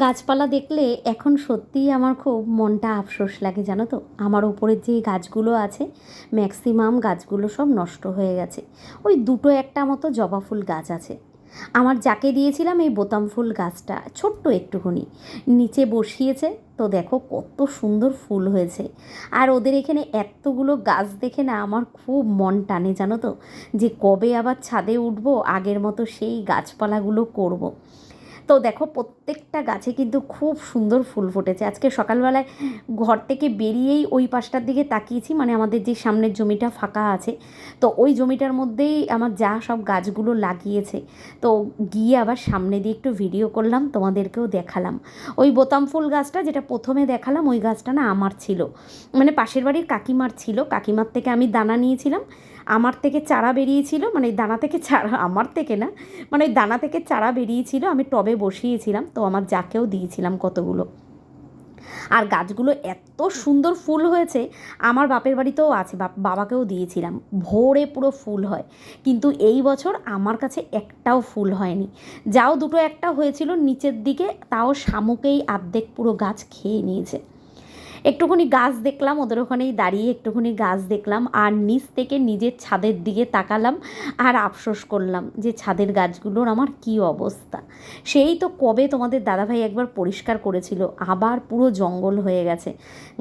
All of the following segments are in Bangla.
গাছপালা দেখলে এখন সত্যিই আমার খুব মনটা আফসোস লাগে, জানো তো? আমার ওপরের যে গাছগুলো আছে ম্যাক্সিমাম গাছগুলো সব নষ্ট হয়ে গেছে। ওই দুটো একটা মতো জবা ফুল গাছ আছে। আমার যাকে দিয়েছিলাম এই বোতাম ফুল গাছটা, ছোট্ট একটুখানি। নিচে বসিয়েছে, তো দেখো কত সুন্দর ফুল হয়েছে। আর ওদের এখানে এতগুলো গাছ দেখে না আমার খুব মন টানে, জানো তো? যে কবে আবার ছাদে উঠবো, আগের মতো সেই গাছপালাগুলো করব। তো দেখো প্রত্যেকটা গাছে কিন্তু খুব সুন্দর ফুল ফুটেছে। আজকে সকালবেলায় ঘর থেকে বেরিয়েই ওই পাশটার দিকে তাকিয়েছি মানে আমাদের যে সামনের জমিটা ফাঁকা আছে। তো ওই জমিটার মধ্যেই আমার যা সব গাছগুলো লাগিয়েছে। তো গিয়ে আবার সামনে দিয়ে একটু ভিডিও করলাম, তোমাদেরকেও দেখালাম। ওই বোতাম ফুল গাছটা যেটা প্রথমে দেখালাম, ওই গাছটা না আমার ছিল। মানে পাশের বাড়ির কাকিমার ছিল। কাকিমার থেকে আমি দানা নিয়েছিলাম। আমার থেকে চারা বেরিয়েছিল মানে দানা থেকে চারা, আমার থেকে না মানে ওই দানা থেকে চারা বেরিয়েছিল, আমি টবে বসিয়েছিলাম, তো আমার যাকেও দিয়েছিলাম কতগুলো। আর গাছগুলো এত সুন্দর ফুল হয়েছে, আমার বাপের বাড়িতেও আছে বাবাকেও দিয়েছিলাম, ভোরে পুরো ফুল হয়। কিন্তু এই বছর আমার কাছে একটাও ফুল হয়নি। যাও দুটো একটা হয়েছিল, নিচের দিকে, তাও শামুকেই আর্ধেক পুরো গাছ খেয়ে নিয়েছে। একটুখানি গাছ দেখলাম, ওদের ওখানেই দাঁড়িয়ে একটুখানি গাছ দেখলাম আর নিচ থেকে নিজের ছাদের দিকে তাকালাম আর আফসোস করলাম যে ছাদের গাছগুলোর আমার কি অবস্থা। সেই তো কবে তোমাদের দাদাভাই একবার পরিষ্কার করেছিল, আবার পুরো জঙ্গল হয়ে গেছে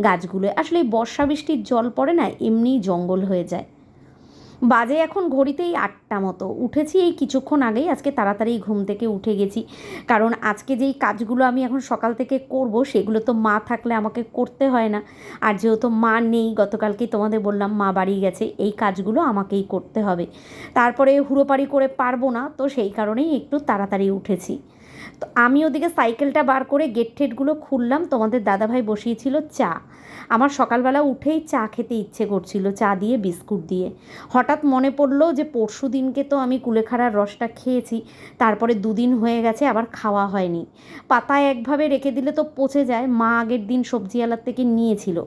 গাছগুলো। আসলে বর্ষা বৃষ্টির জল পড়ে না, এমনিই জঙ্গল হয়ে যায়। বাজে এখন ঘড়িতেই আটটা মতো। উঠেছি এই কিছুক্ষণ আগেই, আজকে তাড়াতাড়ি ঘুম থেকে উঠে গেছি। কারণ আজকে যেই কাজগুলো আমি এখন সকাল থেকে করব, সেগুলো তো মা থাকলে আমাকে করতে হয় না। আর যেহেতু মা নেই, গতকালকেই তোমাদের বললাম মা বাড়ি গেছে, এই কাজগুলো আমাকেই করতে হবে। তারপরে হুড়োপাড়ি করে পারব না, তো সেই কারণেই একটু তাড়াতাড়ি উঠেছি। তো আমি ওদিকে সাইকেলটা বার করে গেট ঠেটগুলো খুললাম, তোমাদের দাদাভাই বসিয়েছিল চা। আমার সকালবেলা উঠেই চা খেতে ইচ্ছে করছিল, চা দিয়ে, বিস্কুট দিয়ে। হঠাৎ মনে পড়ল যে পরশু দিনকে তো আমি কুলেখাড়ার রসটা খেয়েছি, তারপরে দুদিন হয়ে গেছে আবার খাওয়া হয়নি। পাতায় একভাবে রেখে দিলে তো পচে যায়, মা আগের দিন সবজিওয়ালার থেকে নিয়েছিল।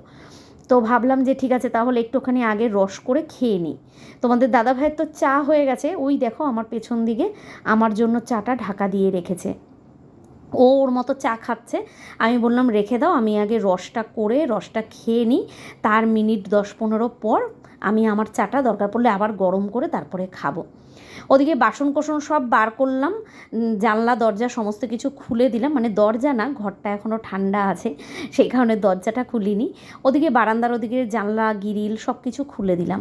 তো ভাবলাম যে ঠিক আছে, তাহলে একটুখানি আগে রস করে খেয়ে নিই। তোমাদের দাদা ভাইয়ের তো চা হয়ে গেছে, ওই দেখো আমার পেছন দিকে আমার জন্য চাটা ঢাকা দিয়ে রেখেছে। ও ওর মতো চা খাচ্ছে। আমি বললাম, রেখে দাও, আমি আগে রসটা করে, রসটা খেয়ে নিই। তার মিনিট দশ পনেরো পর আমি আমার চাটা দরকার পড়লে আবার গরম করে তারপরে খাব। ওদিকে বাসন কোসন সব বার করলাম জানলা, দরজা সমস্ত কিছু খুলে দিলাম। মানে দরজা না, ঘরটা এখনও ঠান্ডা আছে, সেই কারণে দরজাটা খুলিনি। ওদিকে বারান্দার ওদিকে জানলা, গিরিল সব কিছু খুলে দিলাম।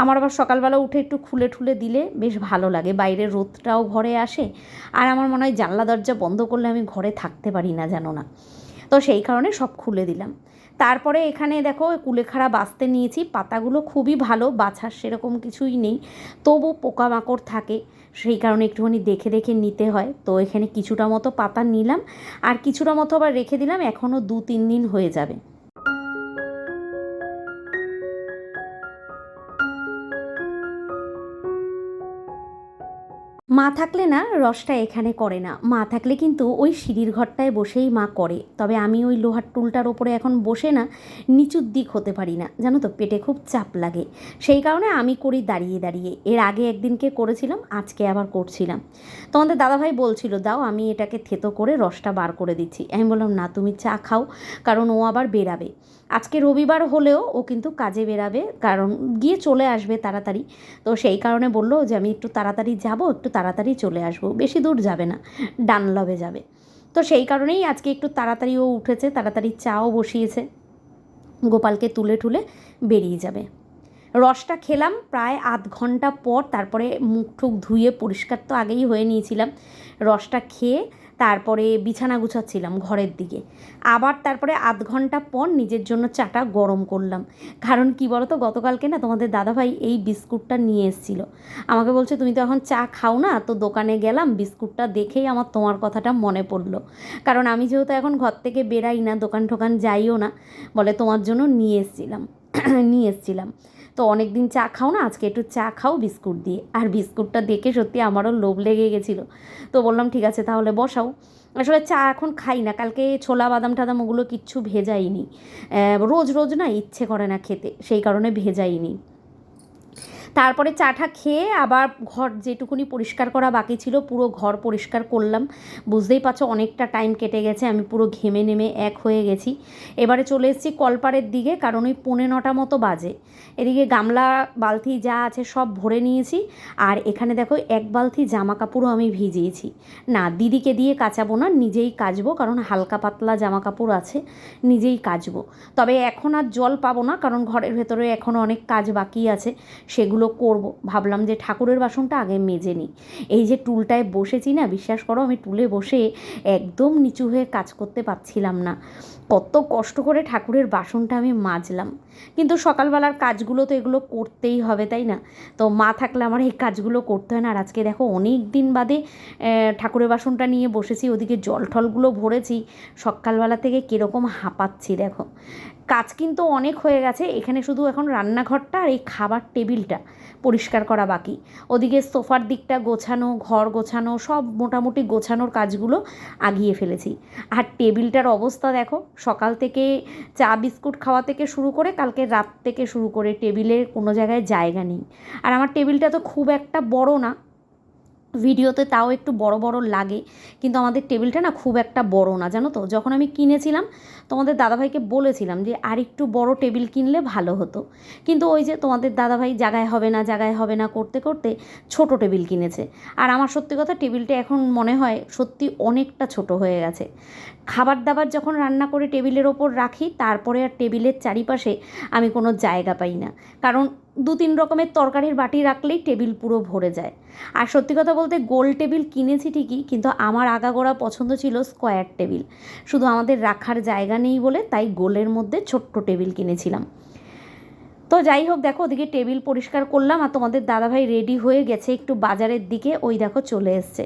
আমার আবার সকালবেলা উঠে একটু খুলে ঠুলে দিলে বেশ ভালো লাগে বাইরের রোদটাও ঘরে আসে। আর আমার মনে হয় জানলা, দরজা বন্ধ করলে আমি ঘরে থাকতে পারি না, জানো না। তো সেই কারণে সব খুলে দিলাম। তারপরে এখানে দেখো কুলেখাড়া বাঁচতে নিয়েছি, পাতাগুলো খুবই ভালো, বাছার সেরকম কিছুই নেই তবু পোকামাকড় থাকে, সেই কারণে একটুখানি দেখে দেখে নিতে হয়। তো এখানে কিছুটা মতো পাতা নিলাম, আর কিছুটা মতো আবার রেখে দিলাম, এখনও দু তিন দিন হয়ে যাবে। মা থাকলে না রসটা এখানে করে না। মা থাকলে কিন্তু ওই সিঁড়ির ঘরটায় বসেই মা করে। তবে আমি ওই লোহার টুলটার ওপরে এখন বসে না, নিচুর দিক হতে পারি না। জানো তো, পেটে খুব চাপ লাগে। সেই কারণে আমি করি দাঁড়িয়ে দাঁড়িয়ে। এর আগে একদিনকে করেছিলাম, আজকে আবার করছিলাম। তোমাদের দাদাভাই বলছিল, দাও, আমি এটাকে থেতো করে রসটা বার করে দিচ্ছি। আমি বললাম, না, তুমি চা খাও, কারণ ও আবার বেরাবে। আজকে রবিবার হলেও ও কিন্তু কাজে বেরাবে, কারণ গিয়ে চলে আসবে তাড়াতাড়ি। তো সেই কারণে বলল যে, আমি একটু তাড়াতাড়ি যাব, একটু তাড়াতাড়ি চলে আসব, বেশি দূর যাবে না, ডানলবে যাবে। তো সেই কারণেই আজকে একটু তাড়াতাড়িও উঠেছে, তাড়াতাড়ি চাও বসিয়েছে, গোপালকে তুলে টুলে বেরিয়ে যাবে। রসটা খেলাম প্রায় আধ ঘণ্টা পর, তারপরে মুখ ঠুক ধুয়ে পরিষ্কার তো আগেই হয়ে নিয়েছিলাম। রসটা খেয়ে তারপরে বিছানা গুছাচ্ছিলাম ঘরের দিকে। আবার তারপরে আধ ঘণ্টা পর নিজের জন্য চাটা গরম করলাম। কারণ কি বলতো, গতকালকে না তোমাদের দাদাভাই এই বিস্কুটটা নিয়ে এসেছিল। আমাকে বলছে, তুমি তো এখন চা খাও না, তো দোকানে গেলাম, বিস্কুটটা দেখেই আমার তোমার কথাটা মনে পড়ল। কারণ আমি যেহেতু এখন ঘর থেকে বেরাই না দোকান টোকান যাইও না, বলে তোমার জন্য নিয়ে এসেছিলাম। নিয়ে এসেছিলাম। তো অনেক দিন চা খাও না, আজকে একটু চা খাও বিস্কুট দিয়ে। আর বিস্কুটটা দেখে সত্যি আমারও লোভ লেগে গেছিল। তো বললাম, ঠিক আছে, তাহলে বসাও। আসলে চা এখন খাই না, কালকে ছোলা, বাদাম, টাদাম ওগুলো কিচ্ছু ভেজাইনি রোজ রোজ না ইচ্ছে করে না খেতে, সেই কারণে ভেজাইনি তারপরে চাটা খেয়ে আবার ঘর যেটুকুনি পরিষ্কার করা বাকি ছিল, পুরো ঘর পরিষ্কার করলাম। বুঝতেই পারছ অনেকটা টাইম কেটে গেছে, আমি পুরো ঘেমে নেমে এক হয়ে গেছি। এবারে চলে এসেছি কলপারের দিকে, কারণ ওই পৌনে নটা মতো বাজে। এদিকে গামলা, বালতি যা আছে সব ভরে নিয়েছি, আর এখানে দেখো এক বালতি জামা কাপড়ও আমি ভিজিয়েছি। না, দিদিকে দিয়ে কাচাবো না, নিজেই কাচবো, কারণ হালকা পাতলা জামা কাপড় আছে, নিজেই কাচবো। তবে এখন আর জল পাবো না, কারণ ঘরের ভেতরে এখনও অনেক কাজ বাকি আছে, সেগুলো করব। ভাবলাম যে ঠাকুরের বাসনটা আগে মেজে নিই। এই যে টুলটায় বসেছি না, বিশ্বাস করো আমি টুলে বসে একদম নিচু হয়ে কাজ করতে পারছিলাম না। কত কষ্ট করে ঠাকুরের বাসনটা আমি মাজলাম। কিন্তু সকালবেলার কাজগুলো তো এগুলো করতেই হবে, তাই না? তো মা থাকলে আমার এই কাজগুলো করতে হয় না। আর আজকে দেখো অনেক দিন বাদে ঠাকুরের বাসনটা নিয়ে বসেছি, ওদিকে জল টলগুলো ভরেছি। সকালবেলা থেকে কীরকম হাঁপাচ্ছি, দেখো। কাজ কিন্তু অনেক হয়ে গেছে, এখানে শুধু এখন রান্নাঘরটা আর এই খাবার টেবিলটা। পরিষ্কার করা বাকি। ওদিকে সোফার দিকটা গোছানো, ঘর গোছানো, সব মোটামুটি গোছানোর কাজগুলো আগিয়ে ফেলেছি। আর টেবিলটার অবস্থা দেখো, সকাল থেকে চা, বিস্কুট খাওয়া থেকে শুরু করে কালকে রাত থেকে শুরু করে টেবিলের কোনো জায়গায় জায়গা নেই। আর আমার টেবিলটা তো খুব একটা বড় না ভিডিওতে তাও একটু বড় বড় লাগে, কিন্তু আমাদের টেবিলটা না খুব একটা বড় না, জানো তো? যখন আমি কিনেছিলাম, তোমাদের দাদাভাইকে বলেছিলাম যে, আর একটু বড় টেবিল কিনলে ভালো হতো। কিন্তু ওই যে তোমাদের দাদাভাই জায়গায় হবে না জায়গায় হবে না করতে করতে ছোট টেবিল কিনেছে। আর আমার সত্যি কথা, টেবিলটা এখন মনে হয় সত্যি অনেকটা ছোট হয়ে গেছে। খাবার দাবার যখন রান্না করে টেবিলের ওপর রাখি, তারপরে আর টেবিলের চারিপাশে আমি কোনো জায়গা পাই না। কারণ দু তিন রকমের তরকারির বাটি রাখলেই টেবিল পুরো ভরে যায়। আর সত্যি কথা বলতে গোল টেবিল কিনেছি ঠিকই, কিন্তু আমার আগাগোড়া পছন্দ ছিল স্কোয়ার টেবিল। শুধু আমাদের রাখার জায়গা নেই বলে তাই গোলের মধ্যে ছোট্ট টেবিল কিনেছিলাম। তো যাই হোক, দেখো ওদিকে টেবিল পরিষ্কার করলাম আর তোমাদের দাদাভাই রেডি হয়ে গেছে একটু বাজারের দিকে। ওই দেখো চলে এসছে।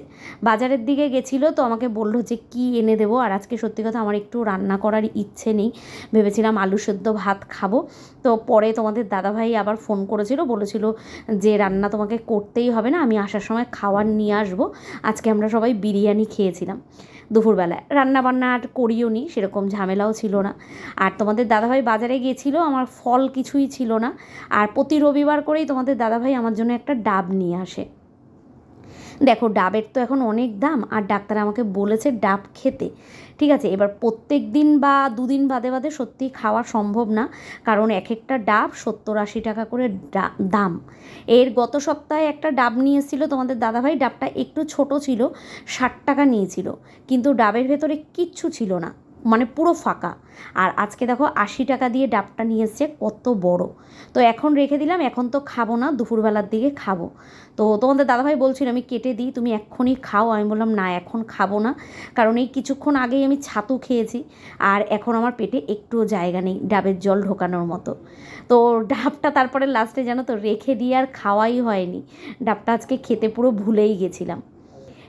বাজারের দিকে গেছিল তো আমাকে বলল যে কি এনে দেবো? আর আজকে সত্যি কথা আমার একটু রান্না করার ইচ্ছে নেই। ভেবেছিলাম আলু সেদ্ধ ভাত খাব। তো পরে তোমাদের দাদাভাই আবার ফোন করেছিল, বলেছিল যে রান্না তোমাকে করতেই হবে না, আমি আসার সময় খাবার নিয়ে আসব। আজকে আমরা সবাই বিরিয়ানি খেয়েছিলাম। দুপুরবেলায়। রান্না বান্না আর করিও নি, সেরকম ঝামেলাও ছিল না। আর তোমাদের দাদাভাই বাজারে গিয়েছিল, আমার ফল কিছুই ছিল না। আর প্রতি রবিবার করেই তোমাদের দাদাভাই আমার জন্য একটা ডাব নিয়ে আসে। দেখো, ডাবের তো এখন অনেক দাম, আর ডাক্তার আমাকে বলেছে ডাব খেতে। ঠিক আছে, এবার প্রত্যেক দিন বা দুদিন বাদে বাদে সত্যি খাওয়া সম্ভব না, কারণ এক একটা ডাব সত্তর আশি টাকা করে দাম। এর গত সপ্তাহে একটা ডাব নিয়ে এসেছিল তোমাদের দাদাভাই, ডাবটা একটু ছোট ছিল, ষাট টাকা নিয়েছিল, কিন্তু ডাবের ভেতরে কিচ্ছু ছিল না। মানে পুরো ফাঁকা। আর আজকে দেখো আশি টাকা দিয়ে ডাবটা নিয়ে এসছে, কত বড়। তো এখন রেখে দিলাম, এখন তো খাব না, দুপুরবেলার দিকে খাব। তো তোমাদের দাদাভাই বলছিল, আমি কেটে দিই, তুমি এক্ষুনি খাও। আমি বললাম, না, এখন খাব না। কারণ এই কিছুক্ষণ আগেই আমি ছাতু খেয়েছি, আর এখন আমার পেটে একটুও জায়গা নেই ডাবের জল ঢোকানোর মতো। তো ডাবটা তারপরে লাস্টে জানো তো, রেখে দিয়ে আর খাওয়াই হয়নি। ডাবটা আজকে খেতে পুরো ভুলেই গেছিলাম।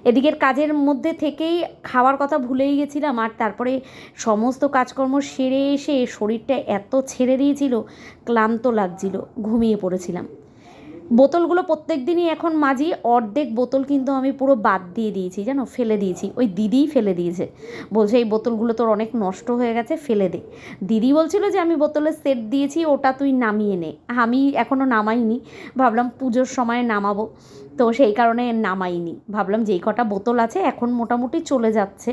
এদিকের কাজের মধ্যে থেকেই খাওয়ার কথা ভুলেই গেছিলাম আর তারপরে সমস্ত কাজকর্ম সেরে এসে শরীরটা এত ছেড়ে দিয়েছিল, ক্লান্ত লাগছিল, ঘুমিয়ে পড়েছিলাম। বোতলগুলো প্রত্যেক দিনই এখন মাঝি অর্ধেক বোতল কিন্তু আমি পুরো বাদ দিয়ে দিয়েছি, জানো? ফেলে দিয়েছি। ওই দিদিই ফেলে দিয়েছে। বলছে, এই বোতলগুলো তোর অনেক নষ্ট হয়ে গেছে, ফেলে দে। দিদি বলছিল যে, আমি বোতলের সেট দিয়েছি, ওটা তুই নামিয়ে নে। আমি এখনও নামাইনি। ভাবলাম পুজোর সময় নামাবো। তো সেই কারণে নামাইনি। ভাবলাম যেই কটা বোতল আছে, এখন মোটামুটি চলে যাচ্ছে।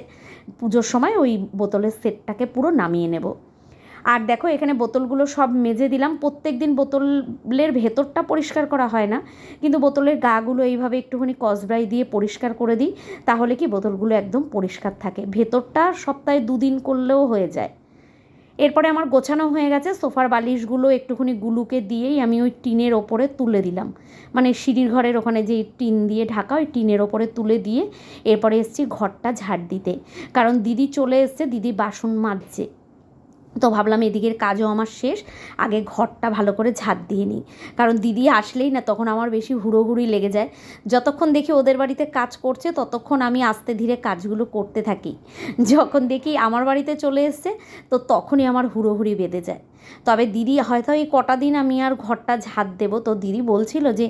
পুজোর সময় ওই বোতলের সেটটাকে পুরো নামিয়ে নেব। আর দেখো, এখানে বোতলগুলো সব মেজে দিলাম। প্রত্যেক দিন বোতলের ভেতরটা পরিষ্কার করা হয় না। কিন্তু বোতলের গাগুলো এইভাবে একটুখানি কসব্রাই দিয়ে পরিষ্কার করে দিই, তাহলে কি বোতলগুলো একদম পরিষ্কার থাকে। ভেতরটা সপ্তাহে দুদিন করলেও হয়ে যায়। এরপরে আমার গোছানো হয়ে গেছে। সোফার বালিশগুলো একটুখানি গুলুকে দিয়েই আমি ওই টিনের ওপরে তুলে দিলাম। মানে সিঁড়ির ঘরের ওখানে যে টিন দিয়ে ঢাকা, ওই টিনের ওপরে তুলে দিয়ে এরপরে এসছি ঘরটা ঝাড় দিতে। কারণ দিদি চলে এসছে, দিদি বাসন মাজছে। তো ভাবলাম এদিকের কাজও আমার শেষ, আগে ঘরটা ভালো করে ঝাড় দিয়ে নিই। কারণ দিদি আসলেই না, তখন আমার বেশি হুড়োহুড়ি লেগে যায়। যতক্ষণ দেখি ওদের বাড়িতে কাজ করছে, ততক্ষণ আমি আস্তে ধীরে কাজগুলো করতে থাকি। যখন দেখি আমার বাড়িতে চলে এসছে, তো তখনই আমার হুড়োহুড়ি বেঁধে যায়। তবে দিদি হয়তো এই কটা দিন আমি আর ঘরটা ঝাড় দেবো। তো দিদি বলছিল যে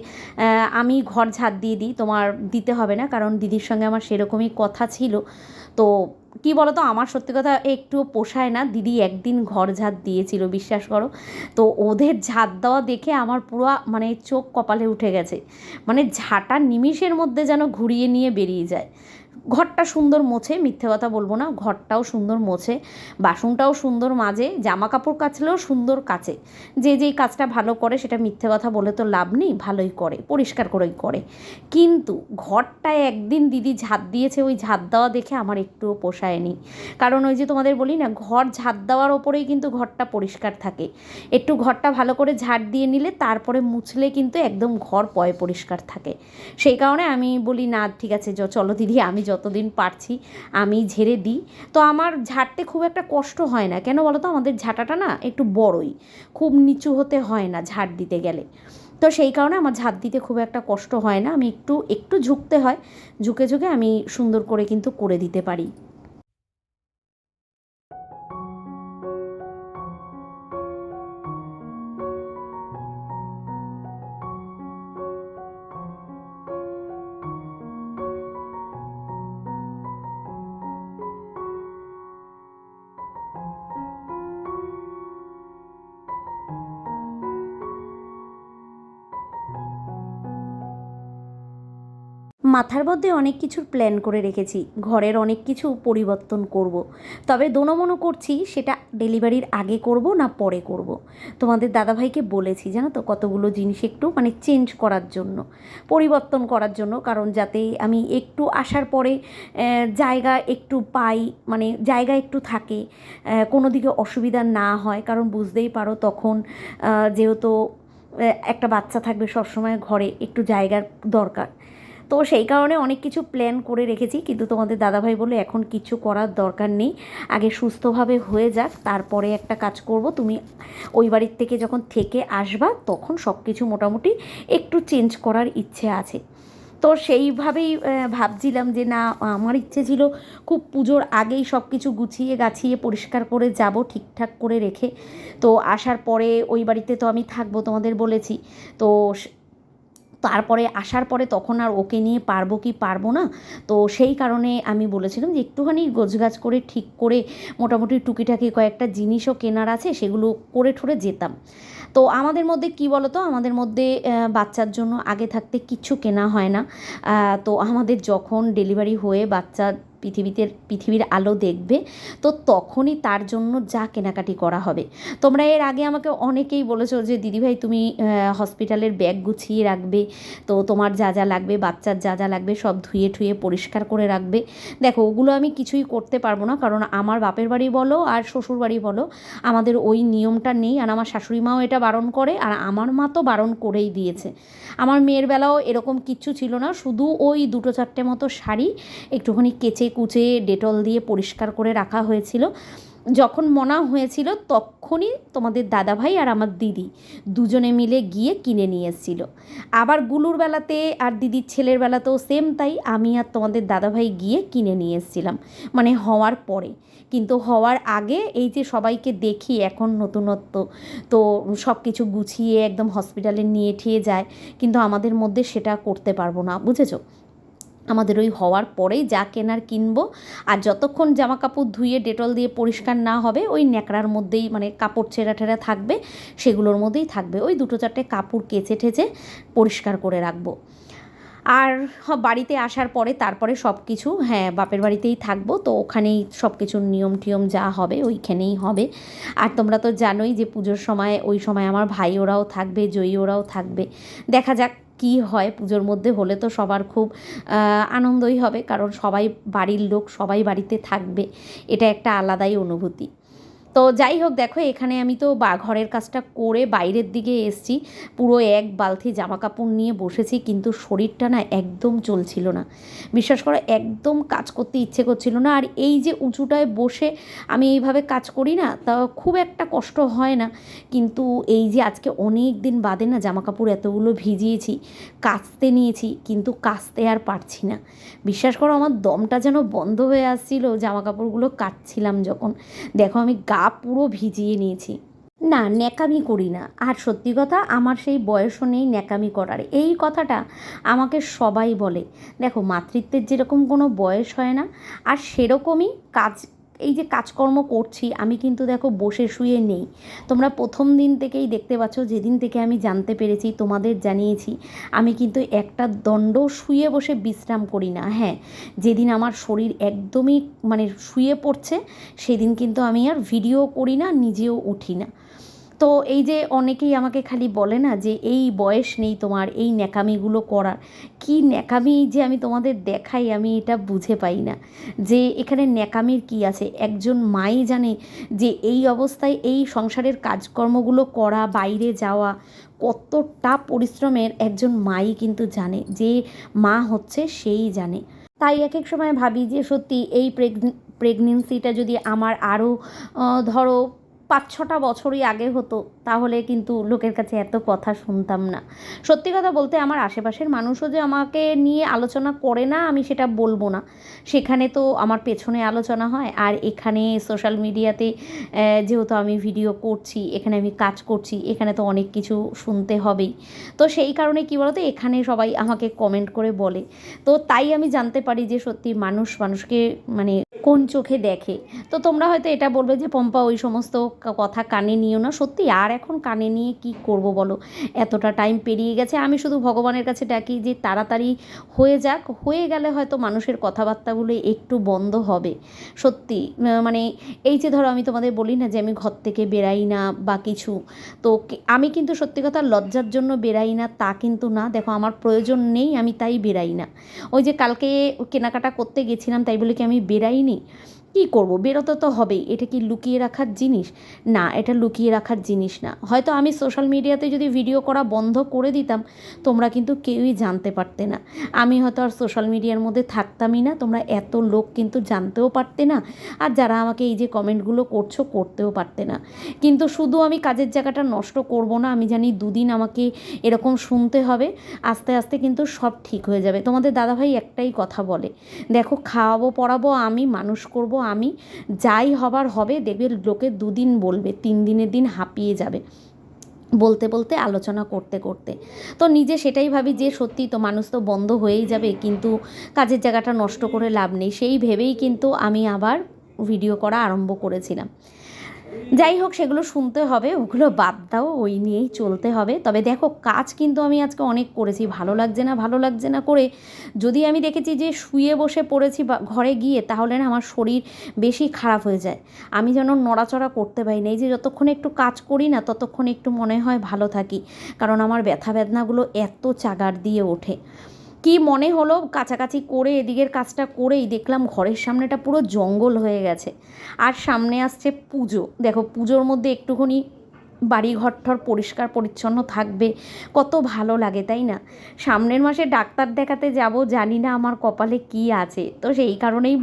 আমি ঘর ঝাড় দিয়ে দিই, তোমার দিতে হবে না, কারণ দিদির সঙ্গে আমার সেরকমই কথা ছিল। তো কি বলো তো আমার সত্যি কথা একটু পোষায় না। দিদি একদিন ঘর ঝাঁত দিয়েছিল, বিশ্বাস করো। তো ওদের ঝাঁত দেওয়া দেখে আমার পুরো মানে চোখ কপালে উঠে গেছে। মানে ঝাঁটা নিমিষের মধ্যে যেন ঘুরিয়ে নিয়ে বেরিয়ে যায়। ঘরটা সুন্দর মোছে, মিথ্যে কথা বলব না, ঘরটাও সুন্দর মোছে, বাসনটাও সুন্দর মাজে জামা কাপড় কাচলেও সুন্দর কাচে। যে যেই কাজটা ভালো করে সেটা মিথ্যে কথা বলে তো লাভ নেই, ভালোই করে, পরিষ্কার করেই করে। কিন্তু ঘরটায় একদিন দিদি ঝাঁট দিয়েছে, ওই ঝাঁট দেওয়া দেখে আমার একটুও পোষায়নি। কারণ ওই যে তোমাদের বলি না, ঘর ঝাঁট দেওয়ার ওপরেই কিন্তু ঘরটা পরিষ্কার থাকে। একটু ঘরটা ভালো করে ঝাঁট দিয়ে নিলে তারপরে মুছলে কিন্তু একদম ঘর পয় পরিষ্কার থাকে। সেই কারণে আমি বলি, না, ঠিক আছে চলো দিদি, আমি যতদিন পারছি আমি ঝেড়ে দিই। তো আমার ঝাড়তে খুব একটা কষ্ট হয় না। কেন বলো তো আমাদের ঝাঁটাটা না একটু বড়ই। খুব নিচু হতে হয় না ঝাড় দিতে গেলে। তো সেই কারণে আমার ঝাঁপ দিতে খুব একটা কষ্ট হয় না। আমি একটু একটু ঝুঁকতে হয়। ঝুঁকে ঝুঁকে আমি সুন্দর করে কিন্তু করে দিতে পারি। মাথার মধ্যে অনেক কিছুর প্ল্যান করে রেখেছি, ঘরের অনেক কিছু পরিবর্তন করব। তবে দোনোমনো করছি, সেটা ডেলিভারির আগে করব না পরে করব। তোমাদের দাদাভাইকে বলেছি, জানো তো, কতগুলো জিনিস একটু মানে চেঞ্জ করার জন্য, পরিবর্তন করার জন্য, কারণ যাতে আমি একটু আসার পরে জায়গা একটু পাই মানে জায়গা একটু থাকে কোনো দিকে অসুবিধা না হয়, কারণ বুঝতেই পারো তখন যেহেতু একটা বাচ্চা থাকবে সবসময় ঘরে, একটু জায়গার দরকার তো সেই কারণে অনেক কিছু প্ল্যান করে রেখেছি, কিন্তু তোমাদের দাদাভাই বলে এখন কিছু করার দরকার নেই, আগে সুস্থভাবে হয়ে যাক, তারপরে একটা কাজ করব, তুমি ওই বাড়ির থেকে যখন থেকে আসবা তখন সব কিছু মোটামুটি একটু চেঞ্জ করার ইচ্ছে আছে। তো সেইভাবেই ভাবছিলাম যে না, আমার ইচ্ছে ছিল খুব পুজোর আগেই সব কিছু গুছিয়ে গাছিয়ে পরিষ্কার করে যাব, ঠিকঠাক করে রেখে। তো আসার পরে ওই বাড়িতে তো আমি থাকব তোমাদের বলেছি, তো তারপরে আসার পরে তখন আর ওকে নিয়ে পারব কি পারব না? তো সেই কারণে আমি বলেছিলাম যে একটুখানি গোছগাছ করে ঠিক করে মোটামুটি টুকিটাকি কয়েকটা জিনিসও কেনার আছে, সেগুলো করে ঠোরে যেতাম। তো আমাদের মধ্যে কি বলো তো আমাদের মধ্যে বাচ্চার জন্য আগে থাকতে কিচ্ছু কেনা হয় না। তো আমাদের যখন ডেলিভারি হয়ে বাচ্চা পৃথিবীতে, পৃথিবীর আলো দেখবে, তো তখনই তার জন্য যা কেনাকাটি করা হবে। তোমরা এর আগে আমাকে অনেকেই বলেছ যে দিদিভাই তুমি হসপিটালের ব্যাগ গুছিয়ে রাখবে, তো তোমার যা যা লাগবে, বাচ্চার যা যা লাগবে, সব ধুয়ে ঠুয়ে পরিষ্কার করে রাখবে। দেখো, ওগুলো আমি কিছুই করতে পারব না, কারণ আমার বাপের বাড়ি বলো আর শ্বশুর বাড়ি বলো, আমাদের ওই নিয়মটা নেই, আর আমার শাশুড়ি মাও এটা বারণ করে, আর আমার মা তো বারণ করেই দিয়েছে। আমার মেয়ের বেলাও এরকম কিচ্ছু ছিল না, শুধু ওই দুটো চারটে মতো শাড়ি, একটুখানি কেচে কুচে ডেটল দিয়ে পরিষ্কার করে রাখা হয়েছিল। যখন মনা হয়েছিল, তখনই তোমাদের দাদাভাই আর আমার দিদি দুজনে মিলে গিয়ে কিনে নিয়ে এসেছিল। আবার গুলুর বেলাতে আর দিদির ছেলের বেলাতেও সেম তাই আমি আর তোমাদের দাদাভাই গিয়ে কিনে নিয়ে এসেছিলাম মানে হওয়ার পরে। কিন্তু হওয়ার আগে এই যে সবাইকে দেখি, এখন নতুনত্ব, তো সব কিছু গুছিয়ে একদম হসপিটালে নিয়ে ঠিয়ে যায়, কিন্তু আমাদের মধ্যে সেটা করতে পারব না, বুঝেছ? আমাদের ওই হওয়ার পরেই যা কেনার কিনবো। আর যতক্ষণ জামা কাপড় ধুয়ে, ডেটল দিয়ে পরিষ্কার না হবে, ওই ন্যাকড়ার মধ্যেই মানে কাপড় ছেঁড়া টেরা থাকবে, সেগুলোর মধ্যেই থাকবে। ওই দুটো চারটে কাপড় কেচে ঠেচে পরিষ্কার করে রাখব। আর বাড়িতে আসার পরে তারপরে সব কিছু হ্যাঁ বাপের বাড়িতেই থাকব। তো ওখানেই সব কিছুর নিয়ম টিয়ম যা হবে, ওইখানেই হবে। আর তোমরা তো জানোই যে পুজোর সময়, ওই সময় আমার ভাই ওরাও থাকবে, জয়ী ওরাও থাকবে। দেখা যাক কী হয় পুজোর মধ্যে হলে তো সবার খুব আনন্দই হবে। কারণ সবাই বাড়ির লোক, সবাই বাড়িতে থাকবে। এটা একটা আলাদাই অনুভূতি। তো যাই হোক, দেখো, এখানে আমি তো বা, ঘরের কাজটা করে বাইরের দিকে এসছি। পুরো এক বালতি জামা কাপড় নিয়ে বসেছি, কিন্তু শরীরটা না একদম চলছিল না। বিশ্বাস করো, একদম কাজ করতে ইচ্ছে করছিল না। আর এই যে উঁচুটায় বসে আমি এইভাবে কাজ করি না, তা খুব একটা কষ্ট হয় না। কিন্তু এই যে আজকে অনেক দিন বাদে না জামা কাপড় এতগুলো ভিজিয়েছি, কাচতে নিয়েছি, কিন্তু কাচতে আর পারছি না। বিশ্বাস করো, আমার দমটা যেন বন্ধ হয়ে আসছিল জামা কাপড়গুলো কাচছিলাম যখন। দেখো, আমি গা পুরো ভিজিয়ে নিয়েছি। না, ন্যাকামি করি না। আর সত্যি কথা, আমার সেই বয়সও নেই ন্যাকামি করার। এই কথাটা আমাকে সবাই বলে। দেখো, মাতৃত্বের যেরকম কোনো বয়স হয় না, আর সেরকমই কাজ এই যে কাজকর্ম করছি, আমি কিন্তু দেখো বসে শুয়ে নেই। তোমরা প্রথম দিন থেকেই দেখতে পাচ্ছ, যেদিন থেকে আমি জানতে পেরেছি, তোমাদের জানিয়েছি, আমি কিন্তু একটা দণ্ড শুয়ে বসে বিশ্রাম করি না হ্যাঁ। যেদিন আমার শরীর একদমই মানে শুয়ে পড়ছে, সেদিন কিন্তু আমি আর ভিডিও করি না, নিজেও উঠি না। তো এই যে অনেকেই আমাকে খালি বলে না যে, এই বয়স নেই তোমার, এই ন্যাকামিগুলো করার। কি ন্যাকামি যে আমি তোমাদের দেখাই, আমি এটা বুঝে পাই না। যে এখানে ন্যাকামির কি আছে? একজন মাই জানে যে এই অবস্থায় এই সংসারের কাজকর্মগুলো করা, বাইরে যাওয়া, কতটা পরিশ্রমের একজন মাই কিন্তু জানে, যে মা হচ্ছে সেই জানে। তাই এক এক সময় ভাবি যে সত্যি এই প্রেগনেন্সিটা যদি আমার আরও ধরো পাঁচ ছটা বছরই আগে হতো, তাহলে কিন্তু লোকের কাছে এত কথা শুনতাম না। সত্যি কথা বলতে আমার আশেপাশের মানুষও যে আমাকে নিয়ে আলোচনা করে না, আমি সেটা বলব না। সেখানে তো আমার পেছনে আলোচনা হয়, আর এখানে সোশ্যাল মিডিয়াতে যেহেতু আমি ভিডিও করছি, এখানে আমি কাজ করছি, এখানে তো অনেক কিছু শুনতে হবেই। তো সেই কারণে কী বলতো, এখানে সবাই আমাকে কমেন্ট করে বলে। তো তাই আমি জানতে পারি যে সত্যি মানুষ মানুষকে মানে কোন চোখে দেখে। তো তোমরা হয়তো এটা বলবে যে পম্পা ওই সমস্ত কথা কানে নিও না। সত্যি, আর এখন কানে নিয়ে কি করব বলো? এতটা টাইম পেরিয়ে গেছে। আমি শুধু ভগবানের কাছে ডাকি যে তাড়াতাড়ি হয়ে যাক। হয়ে গেলে হয়তো মানুষের কথাবার্তাগুলো একটু বন্ধ হবে। সত্যি মানে এই যে ধরো আমি তোমাদের বলি না যে আমি ঘর থেকে বেরাই না বা কিছু, তো আমি কিন্তু সত্যি কথা লজ্জার জন্য বেরাই না, তা কিন্তু না। দেখো, আমার প্রয়োজন নেই, আমি তাই বেরাই না। ওই যে কালকে কেনাকাটা করতে গেছিলাম, তাই বলে কি আমি বেরাইনি? কী করব? বেরোতে তো হবেই। এটা কি লুকিয়ে রাখার জিনিস? না, এটা লুকিয়ে রাখার জিনিস না। হয়তো আমি সোশ্যাল মিডিয়াতে যদি ভিডিও করা বন্ধ করে দিতাম, তোমরা কিন্তু কেউই জানতে পারতে না। আমি হয়তো আর সোশ্যাল মিডিয়ার মধ্যে থাকতামই না। তোমরা এত লোক কিন্তু জানতেও পারতে না। আর যারা আমাকে এই যে কমেন্টগুলো করছ, করতেও পারতে না। কিন্তু শুধু আমি কাজের জায়গাটা নষ্ট করব না, আমি জানি দুদিন আমাকে এরকম শুনতে হবে। আস্তে আস্তে কিন্তু সব ঠিক হয়ে যাবে। তোমাদের দাদাভাই একটাই কথা বলে। দেখো, খাওয়াবো, পড়াবো, আমি মানুষ করব আমি, যাই হবার হবে, দেখবে লোকে দুদিন বলবে, তিন দিনের দিন হাঁপিয়ে যাবে। বলতে বলতে, আলোচনা করতে করতে। তো নিজে সেটাই ভাবি যে, সত্যি তো মানুষ তো বন্ধ হয়েই যাবে, কিন্তু কাজের জায়গাটা নষ্ট করে লাভ নেই। সেই ভেবেই কিন্তু আমি আবার ভিডিও করা আরম্ভ করেছিলাম। যাই হোক, সেগুলো শুনতে হবে, ওগুলো বাদ দাও, ওই নিয়েই চলতে হবে। তবে দেখো, কাজ কিন্তু আমি আজকে অনেক করেছি, ভালো লাগছে না, ভালো লাগছে না করে। যদি আমি দেখেছি যে শুয়ে বসে পড়েছি বা ঘরে গিয়ে, তাহলে না আমার শরীর বেশি খারাপ হয়ে যায়। আমি যেন নড়াচড়া করতে পারি না, এই যে যতক্ষণ একটু কাজ করি না, ততক্ষণ একটু মনে হয় ভালো থাকি। কারণ আমার ব্যথা বেদনাগুলো এত চাগার দিয়ে ওঠে। কি মনে হলো কাছাকাছি করে এদিকের কাজটা করেই দেখলাম ঘরের সামনেটা পুরো জঙ্গল হয়ে গেছে। আর সামনে আসছে পুজো। দেখো পুজোর মধ্যে একটুখানি বাড়ি ঘরঠর পরিষ্কার পরিচ্ছন্ন থাকবে। কত ভালো লাগে, তাই না? সামনের মাসে ডাক্তার দেখাতে যাব, জানি না আমার কপালে কি আছে। তো সেই কারণেই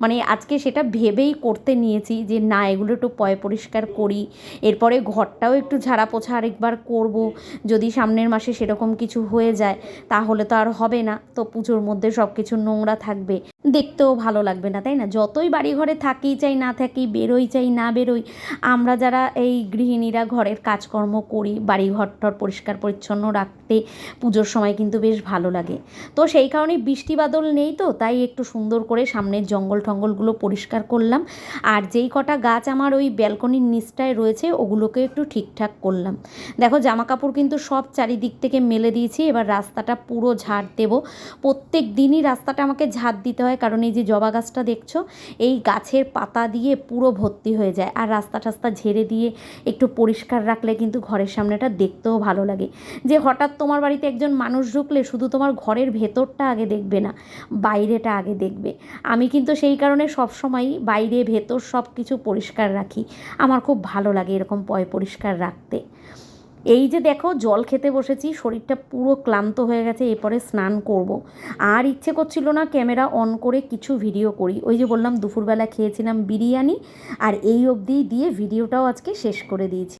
মানে আজকে সেটা ভেবেই করতে নিয়েছি যে, না, এগুলো একটু পয় পরিষ্কার করি। এরপরে ঘরটাও একটু ঝাড়া পোছা আরেকবার করব। যদি সামনের মাসে সেরকম কিছু হয়ে যায়, তাহলে তো আর হবে না। তো পুজোর মধ্যে সব কিছু নোংরা থাকবে। দেখতেও ভালো লাগবে না, তাই না? যতই বাড়ি ঘরে থাকি চাই না থাকি, বেরোই চাই না বেরোই, আমরা যারা এই গৃহিণীরা ঘরের কাজকর্ম করি, বাড়ি ঘরটর পরিষ্কার পরিচ্ছন্ন রাখতে পুজোর সময় কিন্তু বেশ ভালো লাগে। তো সেই কারণে বৃষ্টি বাদল নেই তো, তাই একটু সুন্দর করে সামনের জঙ্গল টঙ্গলগুলো পরিষ্কার করলাম। আর যেই কটা গাছ আমার ওই ব্যালকনির নিচটায় রয়েছে, ওগুলোকে একটু ঠিকঠাক করলাম। দেখো জামা কাপড় কিন্তু সব চারিদিক থেকে মেলে দিয়েছি, এবার রাস্তাটা পুরো ঝাড় দেব। প্রত্যেক দিনই রাস্তাটা আমাকে ঝাড় দিতে হয়, কারণ এই যে জবা গাছটা দেখছ, এই গাছের পাতা দিয়ে পুরো ভর্তি হয়ে যায়। আর রাস্তা টাস্তা ঝেড়ে দিয়ে একটু পরিষ্কার রাখলে কিন্তু ঘরের সামনেটা দেখতেও ভালো লাগে। যে হঠাৎ তোমার বাড়িতে একজন মানুষ ঢুকলে শুধু তোমার ঘরের ভেতরটা আগে দেখবে না, বাইরেটা আগে দেখবে। আমি কিন্তু সেই কারণে সবসময়ই বাইরে, ভেতর সব কিছু পরিষ্কার রাখি। আমার খুব ভালো লাগে এরকম পয় পরিষ্কার রাখতে। এই যে দেখো, জল খেতে বসেছি, শরীরটা পুরো ক্লান্ত হয়ে গেছে, এরপরে স্নান করব। আর ইচ্ছে করছিল না ক্যামেরা অন করে কিছু ভিডিও করি। ওই যে বললাম, দুপুরবেলা খেয়েছিলাম বিরিয়ানি, আর এই অবধি দিয়ে ভিডিওটাও আজকে শেষ করে দিয়েছি।